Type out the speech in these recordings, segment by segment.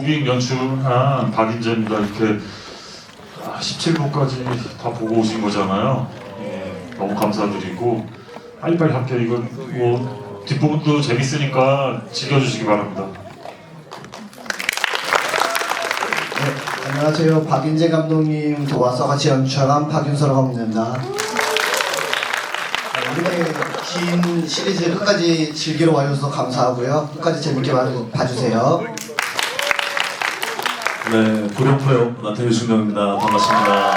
무빙 연출한 박인재입니다. 이렇게 17부까지 다 보고 오신 거잖아요. 예, 너무 감사드리고 빨리빨리 할게요. 이건 뭐 뒷부분도 재밌으니까 즐겨주시기 바랍니다. 네, 안녕하세요. 박인재 감독님 도와서 같이 연출한 박윤서라고 합니다. 네, 이번에 긴 시리즈 끝까지 즐기러 와주셔서 감사하고요. 끝까지 재밌게 봐- 봐주세요. 네, 고령포역 나태유 준명입니다. 반갑습니다.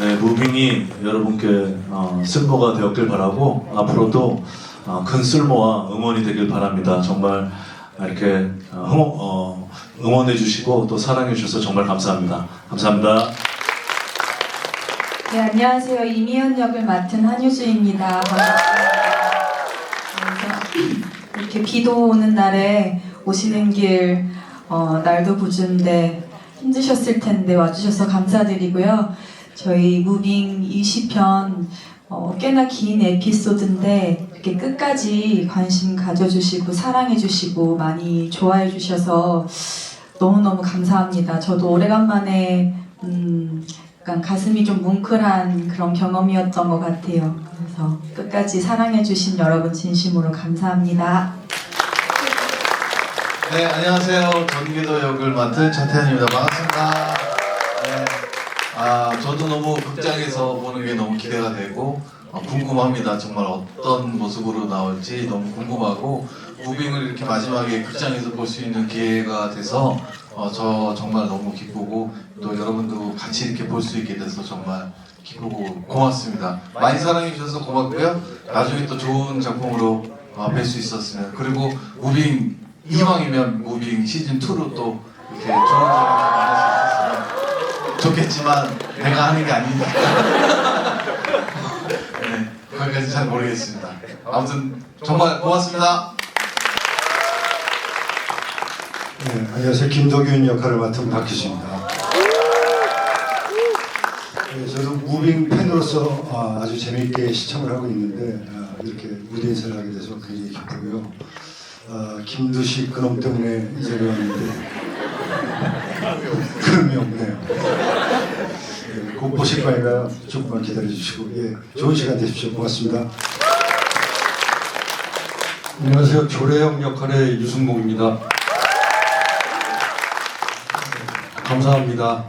네, 무빙이 여러분께 어, 쓸모가 되었길 바라고 앞으로도 어, 큰 쓸모와 응원이 되길 바랍니다. 정말 이렇게 어, 응원, 어, 응원해 주시고 또 사랑해 주셔서 정말 감사합니다. 감사합니다. 네, 안녕하세요. 이미연 역을 맡은 한유주입니다. 반갑습니다. 이렇게 비도 오는 날에 오시는 길, 어, 날도 부준데 힘드셨을 텐데 와주셔서 감사드리고요. 저희 무빙 20편 어, 꽤나 긴 에피소드인데 이렇게 끝까지 관심 가져주시고 사랑해주시고 많이 좋아해주셔서 너무너무 감사합니다. 저도 오래간만에 음, 약간 가슴이 좀 뭉클한 그런 경험이었던 것 같아요. 그래서 끝까지 사랑해주신 여러분 진심으로 감사합니다. 네, 안녕하세요. 전기도 역을 맡은 전태현입니다. 반갑습니다. 네, 아, 저도 너무 극장에서 보는 게 너무 기대가 되고 어, 궁금합니다. 정말 어떤 모습으로 나올지 너무 궁금하고 무빙을 이렇게 마지막에 극장에서 볼 수 있는 기회가 돼서 어, 저 정말 너무 기쁘고 또 여러분도 같이 이렇게 볼 수 있게 돼서 정말 기쁘고 고맙습니다. 많이 사랑해 주셔서 고맙고요. 나중에 또 좋은 작품으로 어, 뵐수 있었으면 그리고 무빙 이왕이면 무빙 시즌 2로 또 이렇게 좋은 사람을 만날 수 있었으면 좋겠지만 내가 하는 게 아니니까 네, 거기까지 잘 모르겠습니다. 아무튼 정말 고맙습니다. 네, 안녕하세요. 김덕윤 역할을 맡은 박기수입니다. 네, 저도 무빙 팬으로서 아, 아주 재미있게 시청을 하고 있는데 아, 이렇게 무대 인사를 하게 돼서 굉장히 기쁘고요. 아, 김두식 그놈 때문에 이 자리에 왔는데 그놈이 없네요. 네, 곧 보실 거니까 조금만 기다려주시고 예, 좋은 시간 되십시오. 고맙습니다. 안녕하세요. 조례형 역할의 유승봉입니다. 감사합니다.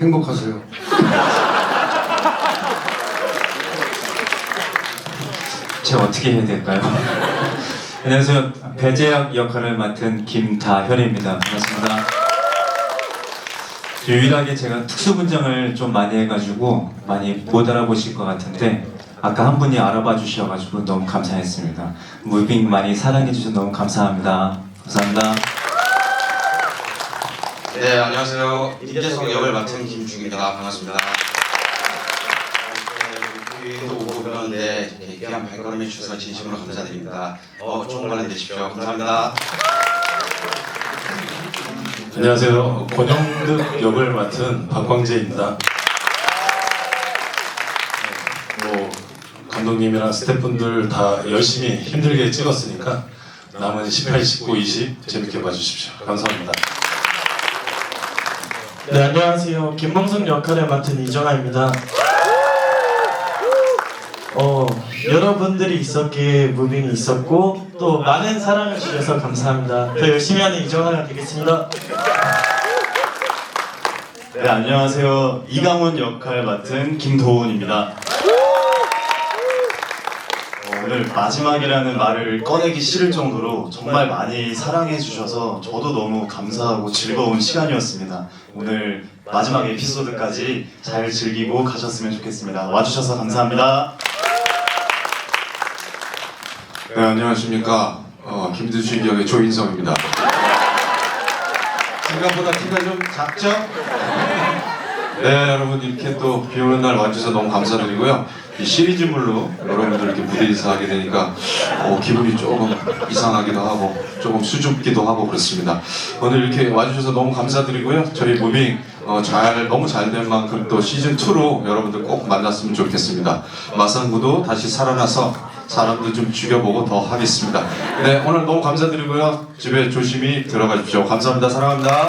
행복하세요. 제가 어떻게 해야 될까요? 안녕하세요. 배재혁 역할을 맡은 김다현입니다. 반갑습니다. 유일하게 제가 특수분장을 좀 많이 해가지고 많이 못 알아보실 것 같은데 아까 한 분이 알아봐 주셔가지고 너무 감사했습니다. 무빙 많이 사랑해 주셔서 너무 감사합니다. 감사합니다. 네, 안녕하세요. 임재성 역을 맡은 김중입니다. 반갑습니다. 이 오고 그러는데 이렇게 귀한 발걸음 해 주셔서 진심으로 감사드립니다. 어, 좋은 관람 되십시오. 감사합니다. 안녕하세요. 권영득 역을 맡은 박광재입니다. 뭐 감독님이랑 스태프분들 다 열심히 힘들게 찍었으니까 남은 18, 19, 20 재밌게 봐주십시오. 감사합니다. 네, 안녕하세요. 김봉석 역할을 맡은 이정아입니다. 어, 여러분들이 있었기에 무빙이 있었고 또 많은 사랑을 주셔서 감사합니다. 더 열심히 하는 이정아가 되겠습니다. 네, 안녕하세요. 이강훈 역할 맡은 김도훈입니다. 어, 오늘 마지막이라는 말을 꺼내기 싫을 정도로 정말 많이 사랑해 주셔서 저도 너무 감사하고 즐거운 시간이었습니다. 오늘 마지막 에피소드까지 잘 즐기고 가셨으면 좋겠습니다. 와주셔서 감사합니다. 네, 안녕하십니까. 어, 김두식 역의 조인성입니다. 생각보다 키가 좀 작죠? 네, 여러분 이렇게 또 비 오는 날 와주셔서 너무 감사드리고요. 이 시리즈물로 여러분들 이렇게 무대 인사하게 되니까 어, 기분이 조금 이상하기도 하고 조금 수줍기도 하고 그렇습니다. 오늘 이렇게 와주셔서 너무 감사드리고요. 저희 무빙 어, 잘 너무 잘 된 만큼 또 시즌 2로 여러분들 꼭 만났으면 좋겠습니다. 마산구도 다시 살아나서 사람들 좀 죽여보고 더 하겠습니다. 네, 오늘 너무 감사드리고요. 집에 조심히 들어가십시오. 감사합니다. 사랑합니다.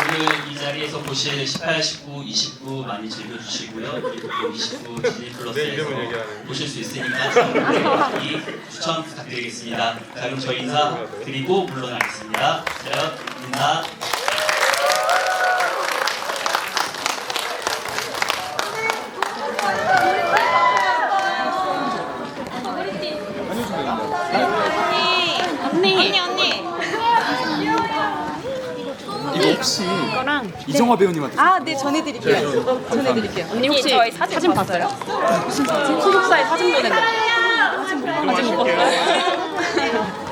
오늘 이 자리에서 보실 18, 19, 29 많이 즐겨주시고요. 그리고 또 29 디즈니 플러스에서 보실 수 있으니까 많이 추천 부탁드리겠습니다. 자 그럼 저희 인사 드리고 물러나겠습니다. 자, 인사. 언니 언니 언니 이거 혹시 이정화 배우님한테 아 네 전해드릴게요. 전해드릴게요. 언니 혹시 저희 사진, 봤어요? 무슨 사진? 소속사에 사진 보낸다 사진 못 봤어요?